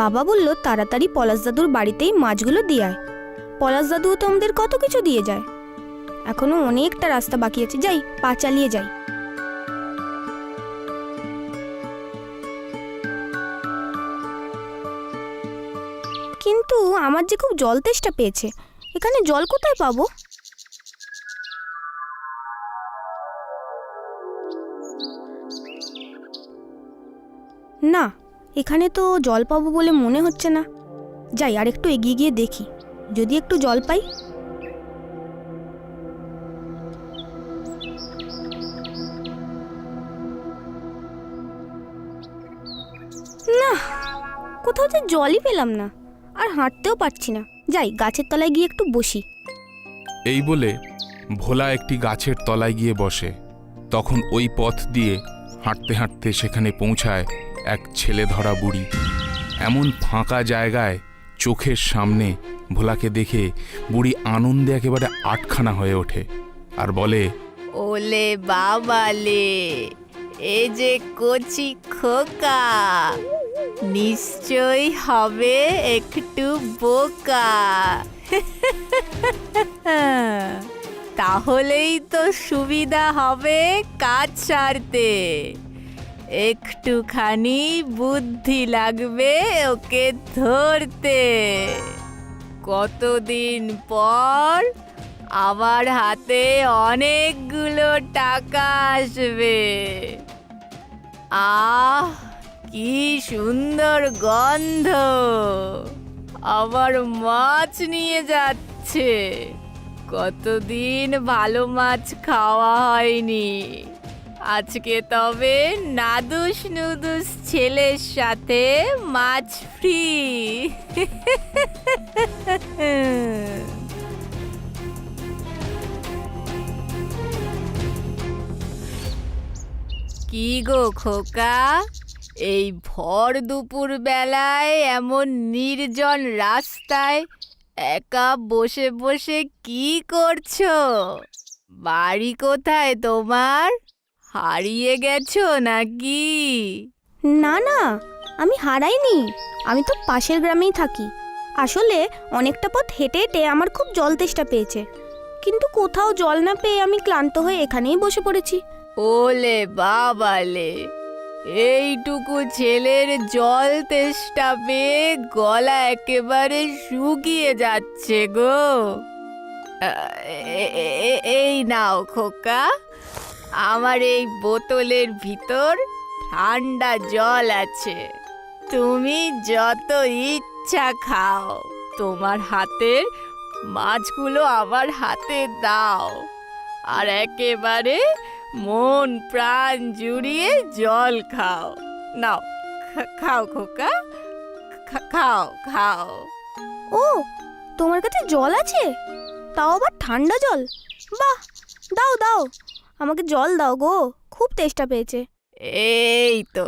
বাবা বলল, তাড়াতাড়ি পলাশ দাদুর বাড়িতেই মাছগুলো দিয়ে আয়। পলাশ দাদুও তো আমাদের কত কিছু দিয়ে যায়। এখনও অনেকটা রাস্তা বাকি আছে, যাই, পা চালিয়ে যাই। কিন্তু আমার যে খুব জল তেষ্টা পেয়েছে, এখানে জল কোথায় পাবো? না এখানে তো জল পাবো বলে মনে হচ্ছে না। যাই, আর একটু এগিয়ে গিয়ে দেখি। যদি একটু জল পাই। না, কোথাও যে জলই পেলাম না। আর হাঁটতেও পারছি না। যাই, গাছের তলায় গিয়ে একটু বসি। এই বলে ভোলা একটি গাছের তলায় গিয়ে বসে। তখন ওই পথ দিয়ে হাঁটতে হাঁটতে সেখানে পৌঁছায় এক ছেলে ধরা বুড়ি এমন ফাঁকা জায়গায় চোখের সামনে ভোলাকে দেখে বুড়ি আনন্দে একেবারে আটখানা হয়ে ওঠে আর বলে, ওলে বাবালে, এ যে কচি খোকা, নিশ্চয়ই হবে একটু বোকা। তাহলেই তো সুবিধা হবে কাজ সারতে। একটুখানি বুদ্ধি লাগবে ওকে ধরতে। কতদিন পর আমার হাতে অনেকগুলো টাকা আসবে। আহ, কি সুন্দর গন্ধ। আবার মাছ নিয়ে যাচ্ছে। কতদিন ভালো মাছ খাওয়া হয়নি। আজকে তবে নাদুস নুদুস ছেলের সাথে মাছ ফ্রি। কি গো খোকা? এই ভর দুপুর বেলায় এমন নির্জন রাস্তায় একা বসে বসে কি করছ? বাড়ি কোথায় তোমার? হারিয়ে গেছো নাকি? না না আমি হারাইনি। আমি তো পাশের গ্রামেই থাকি। আসলে অনেকটা পথ হেঁটে হেঁটে আমার খুব জল তেষ্টা পেয়েছে। কিন্তু কোথাও জল না পেয়ে আমি ক্লান্ত হয়ে এখানেই বসে পড়েছি। ওলে বাবালে এইটুকু ছেলের জল তেষ্টা পেয়ে গলা একেবারে শুকিয়ে যাচ্ছে গো। এই নাও খোকা। আমার এই বোতলের ভিতর ঠান্ডা জল আছে। তুমি যত ইচ্ছা খাও। তোমার হাতের মাছগুলো আমার হাতে দাও। আর একেবারে মন প্রাণ জুড়িয়ে জল খাও। নাও খাও খোকা খাও খাও। ও, তোমার কাছে জল আছে? তাও আবার ঠান্ডা জল? বাহ, দাও দাও। আমাকে জল দাও গো খুব তেষ্টা পেয়েছে। এই তো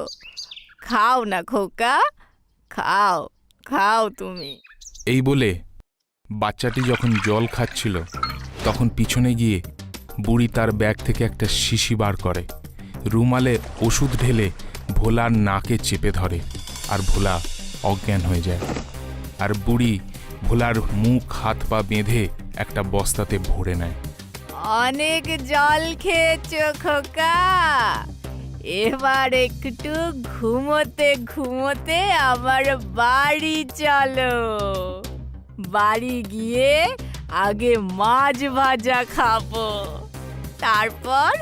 খাও না খোকা খাও খাও তুমি। এই বলে বাচ্চাটি যখন জল খাচ্ছিল তখন পিছনে গিয়ে বুড়ি তার ব্যাগ থেকে একটা শিশি বার করে। রুমালে ওষুধ ঢেলে ভোলার নাকে চেপে ধরে আর ভোলা অজ্ঞান হয়ে যায়। আর বুড়ি ভোলার মুখ হাত পা বেঁধে একটা বস্তাতে ভরে নেয়। অনেক জল খেয়েছো, খোকা। এবার একটু ঘুমোতে ঘুমোতে আবার বাড়ি চলো। বাড়ি গিয়ে আগে মাছ ভাজা খাব। তারপর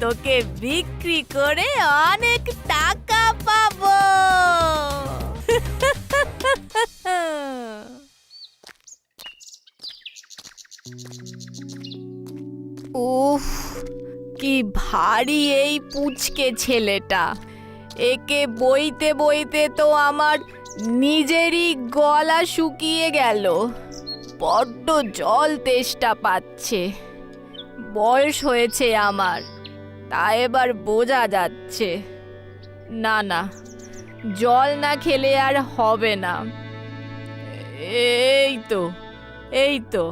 তোকে বিক্রি করে অনেক টাকা ভারী এই পুচকে ছেলেটা। একে বইতে বইতে তো আমার নিজেরই গলা শুকিয়ে গেল। বড্ড জল তেষ্টা পাচ্ছে। বয়স হয়েছে আমার, তা এবার বোঝা যাচ্ছে। না না, জল না খেলে আর হবে না। এই তো এই তো,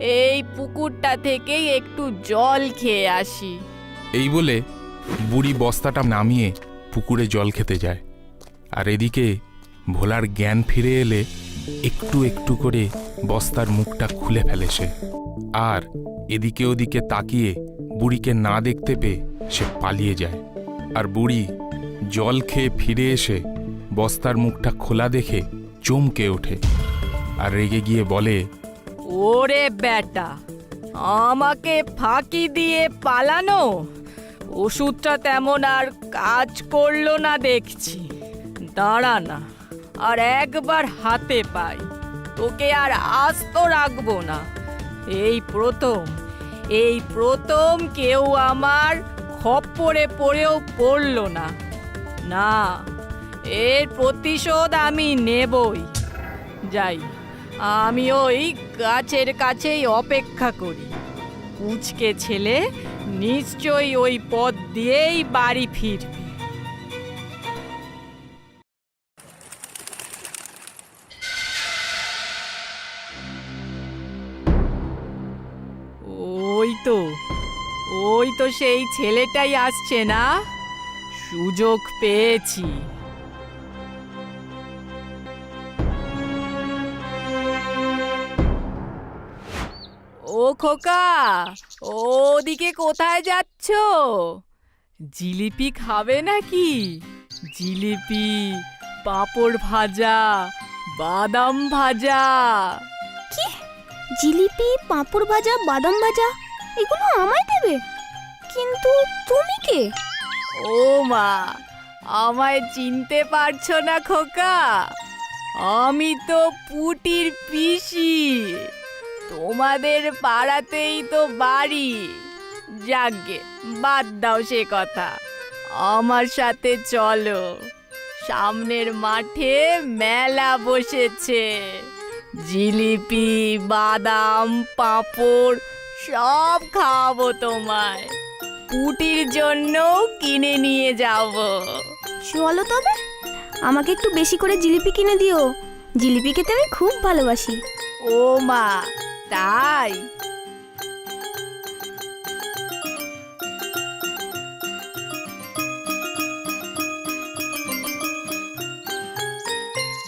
এই পুকুরটা থেকেই একটু জল খেয়ে আসি। এই বলে বুড়ি বস্তাটা নামিয়ে পুকুরে জল খেতে যায়। আর এদিকে ভোলার জ্ঞান ফিরে এলে একটু একটু করে বস্তার মুখটা খুলে ফেলে সে। আর এদিকে ওদিকে তাকিয়ে বুড়িকে না দেখতে পেয়ে সে পালিয়ে যায়। আর বুড়ি জল খেয়ে ফিরে এসে বস্তার মুখটা খোলা দেখে চমকে ওঠে। আর রেগে গিয়ে বলে, ওরে বেটা আমাকে ফাঁকি দিয়ে পালানো? ওষুধটা তেমন আর কাজ করল না দেখছি। দাঁড়া না, আর একবার হাতে পাই। তোকে আর আস্ত রাখব না। এই প্রথম এই প্রথম কেউ আমার খপ্পরে পড়েও পড়ল না। না, এর প্রতিশোধ আমি নেবই। যাই, আমি ওই গাছের কাছেই অপেক্ষা করি। পুচকে ছেলে নিশ্চয়ই ওই পথ দিয়েই বাড়ি ফিরবে। ওই তো ওই তো সেই ছেলেটাই আসছে না? সুযোগ পেয়েছি। খোকা ওদিকে কোথায় যাচ্ছ? জিলিপি খাবে নাকি? জিলিপি পাঁপড় ভাজা বাদাম ভাজা। কি? জিলিপি পাঁপড় ভাজা বাদাম ভাজা এগুলো আমায় দেবে? কিন্তু তুমি কে? ও মা আমায় চিনতে পারছ না খোকা। আমি তো পুটির পিসি। তোমাদের পাড়াতেই তো বাড়ি। যাগে বাদ দাও সে কথা। আমার সাথে চলো। সামনের মাঠে মেলা বসেছে। জিলিপি বাদাম পাঁপড় সব খাওয়াবো তোমায়। পুটির জন্য কিনে নিয়ে যাব। চলো তবে। আমাকে একটু বেশি করে জিলিপি কিনে দিও। জিলিপি খেতে আমি খুব ভালোবাসি। ও মা তাই।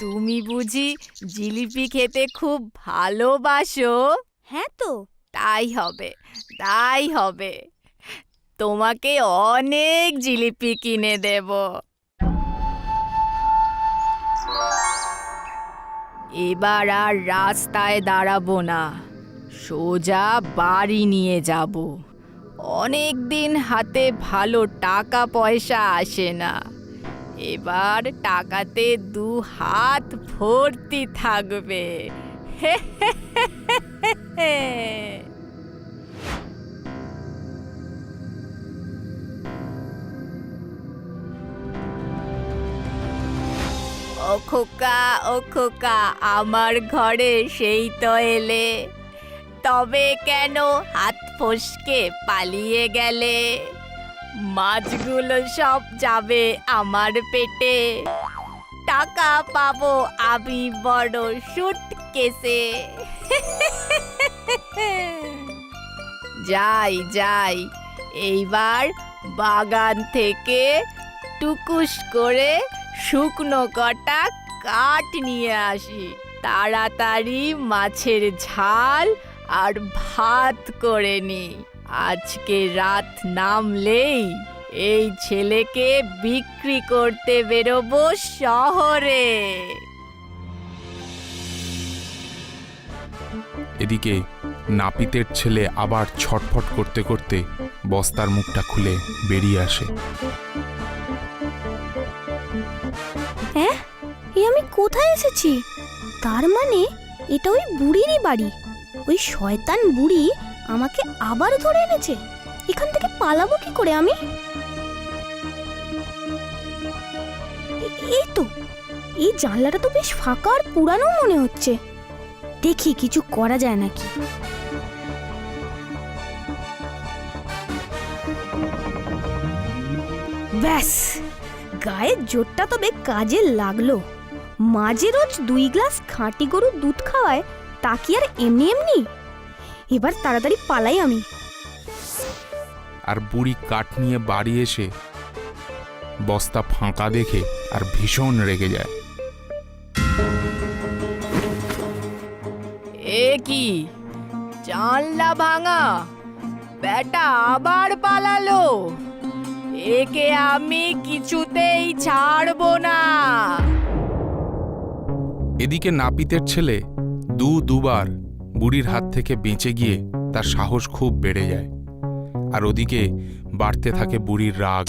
তুমি বুঝি জিলিপি খেতে খুব ভালোবাসো? হ্যাঁ তো। তাই হবে তাই হবে। তোমাকে অনেক জিলিপি কিনে দেব। এবার আর রাস্তায় দাঁড়াবো না। সোজা বাড়ি নিয়ে যাব। অনেক দিন হাতে ভালো টাকা পয়সা আসে না। এবার টাকাতে দু হাত ভর্তি থাকবে। ও খোকা ও খোকা, আমার ঘরে সেই তো এলে। তবে কেন হাত ফসকে পালিয়ে গেলে? মাছগুলো সব যাবে আমার পেটে। টাকা পাবো আমি বড় সুট কেসে যাই যাই, এইবার বাগান থেকে টুকুস করে শুকনো কটা কাঠ নিয়ে আসি। তাড়াতাড়ি মাছের ঝাল আর ভাত করে নি। আজকে রাত নামলেই এই ছেলেকে বিক্রি করতে বেরোবো শহরে। এদিকে নাপিতের ছেলে আবার ছটফট করতে করতে বস্তার মুখটা খুলে বেরিয়ে আসে। হ্যাঁ এ আমি কোথায় এসেছি? তার মানে এটা ওই বুড়িরই বাড়ি। ওই শয়তান বুড়ি আমাকে আবার ধরে এনেছে। এখান থেকে পালাবো কি করে আমি? এই তো, এই জানলাটা তো বেশ ফাঁকা আর পুরানো মনে হচ্ছে। দেখি কিছু করা যায় নাকি। ব্যাস, গায়ের জোরটা তবে কাজে লাগল। মাঝে রোজ দুই গ্লাস খাঁটি গরুর দুধ খাওয়ায় তা কি আর এমনি এমনি? এবার তাড়াতাড়ি পালাই আমি। আর বুড়ি কাঠ নিয়ে বাড়ি এসে বস্তা ফাঁকা দেখে আর ভীষণ রেগে যায়। এ কি? জানলা ভাঙা? বেটা আবার পালালো। একে আমি কিছুতেই ছাড়বো না। এদিকে নাপিতের ছেলে দু দুবার বুড়ির হাত থেকে বেঁচে গিয়ে তার সাহস খুব বেড়ে যায়। আর ওদিকে বাড়তে থাকে বুড়ির রাগ।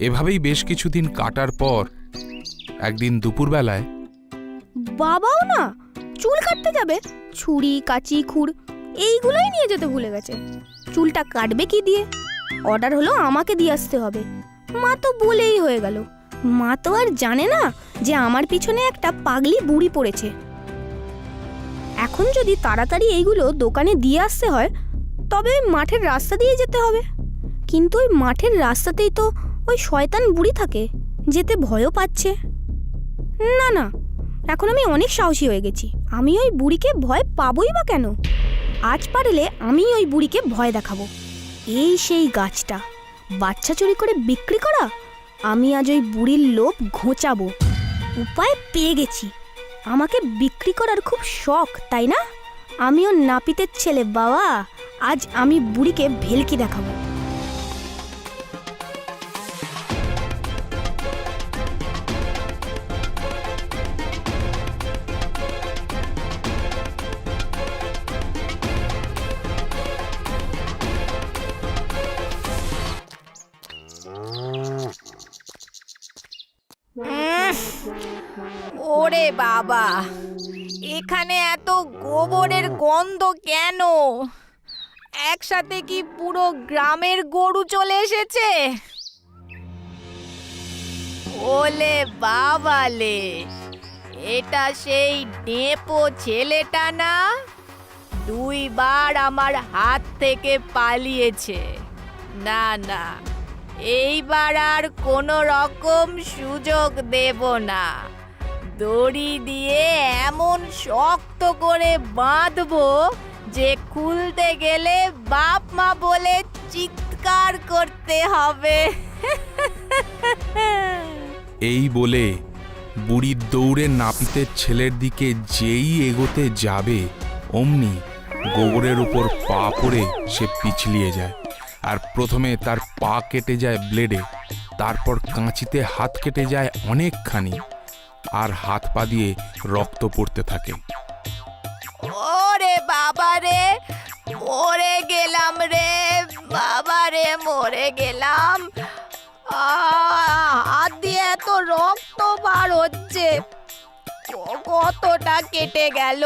এভাবেই বেশ কিছুদিন কাটার পর একদিন দুপুরবেলায় বাবাও না, চুল কাটতে যাবে। ছুরি, কাঁচি, খুর, এইগুলোই নিয়ে যেতে ভুলে গেছে। চুলটা কাটবে কি দিয়ে? অর্ডার হলো আমাকে দিয়ে আসতে হবে। মা তো বলেই হয়ে গেল। মা তো আর জানে না যে আমার পিছনে একটা পাগলি বুড়ি পড়েছে। এখন যদি তাড়াতাড়ি এইগুলো দোকানে দিয়ে আসতে হয়, তবে ওই মাঠের রাস্তা দিয়ে যেতে হবে। কিন্তু ওই মাঠের রাস্তাতেই তো ওই শয়তান বুড়ি থাকে, যেতে ভয়ও পাচ্ছে। না না, এখন আমি অনেক সাহসী হয়ে গেছি। আমি ওই বুড়িকে ভয় পাবোই বা কেন? আজ পারলে আমি ওই বুড়িকে ভয় দেখাবো। এই সেই গাছটা। বাচ্চা চুরি করে বিক্রি করা? আমি আজ ওই বুড়ির লোভ ঘোঁচাবো। উপায় পেয়ে গেছি। আমাকে বিক্রি করার খুব শখ, তাই না? আমিও নাপিতের ছেলে, বাবা। আজ আমি বুড়িকে ভেলকি দেখাবো। বাবা। এখানে এত গোবরের গন্ধ কেন? একসাথে কি পুরো গ্রামের গরু চলে এসেছে? ওলে বাবালে, এটা সেই ডেপো ছেলেটা না? দুইবার আমার হাত থেকে পালিয়েছে। না না, এইবার আর কোনো রকম সুযোগ দেব না। দড়ি দিয়ে এমন শক্ত করে বাঁধবো যে খুলতে গেলে বাপ মা বলে চিৎকার করতে হবে। এই বলে বুড়ির দৌড়ে নাপিতের ছেলের দিকে যেই এগোতে যাবে, অমনি গোবরের উপর পা পড়ে সে পিছলিয়ে যায় আর প্রথমে তার পা কেটে যায় ব্লেডে, তারপর কাঁচিতে হাত কেটে যায় অনেকখানি। আর হাত পা দিয়ে রক্ত পড়তে থাকে। ওরে বাবা রে, মরে গেলাম রে, বাবা রে, মরে গেলাম। হাত দিয়ে এত রক্ত বার হচ্ছে। কতটা কেটে গেল।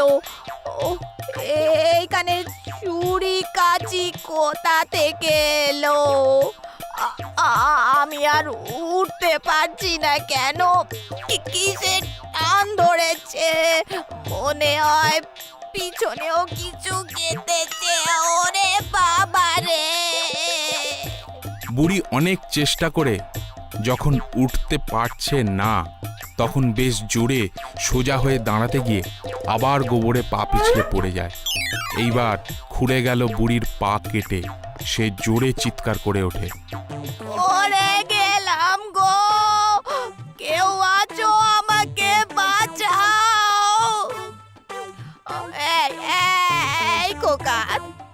এইখানে চুরি কাচি কোথা থেকে এলো? আমি আর উঠতে পারছি না কেন? কিসের টান ধরেছে? মনে হয় পিছনেও কিছু কেটেছে ওরে বাবা রে! বুড়ি অনেক চেষ্টা করে, যখন উঠতে পারছে না, তখন বেশ জোরে সোজা হয়ে দাঁড়াতে গিয়ে আবার গোবরে পা পিছলে পড়ে যায়। এইবার খুঁড়ে গেল বুড়ির পা কেটে, সে জোরে চিৎকার করে ওঠে। ওরে গেলাম গো। কেউ আছো আমাকে বাঁচাও। এই এই খোকা,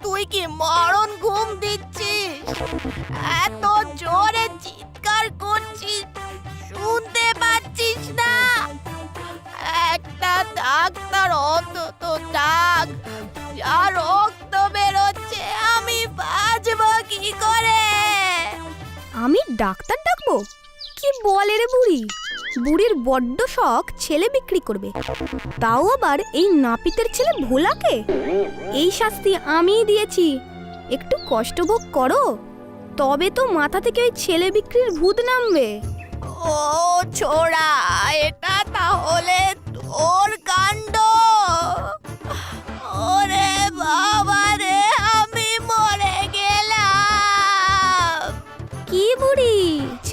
তুই কি মরণ ঘুম দিচ্ছিস? এত জোরে চিৎকার করছিস, শুনতে পাচ্ছিস না? একটা ডাক্তার অন্তত আমি ডাক্তার ডাকবো? কি বলে রে বুড়ি? বুড়ির বড্ড শখ ছেলে বিক্রি করবে। তাও আবার এই নাপিতের ছেলে ভোলাকে? এই শাস্তি আমিই দিয়েছি। একটু কষ্ট ভোগ করো। তবে তো মাথা থেকে ওই ছেলে বিক্রির ভূত নামবে। ও ছোড়া!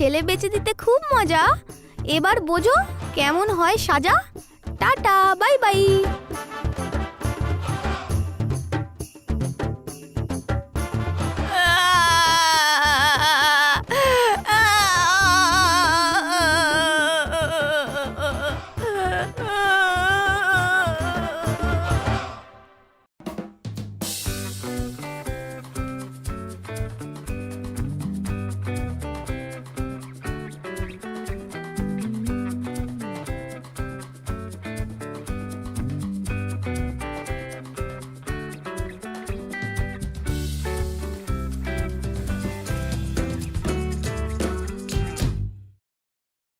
ছেলে বেঁচে দিতে খুব মজা। এবার বোঝো কেমন হয় সাজা। Tata bye bye.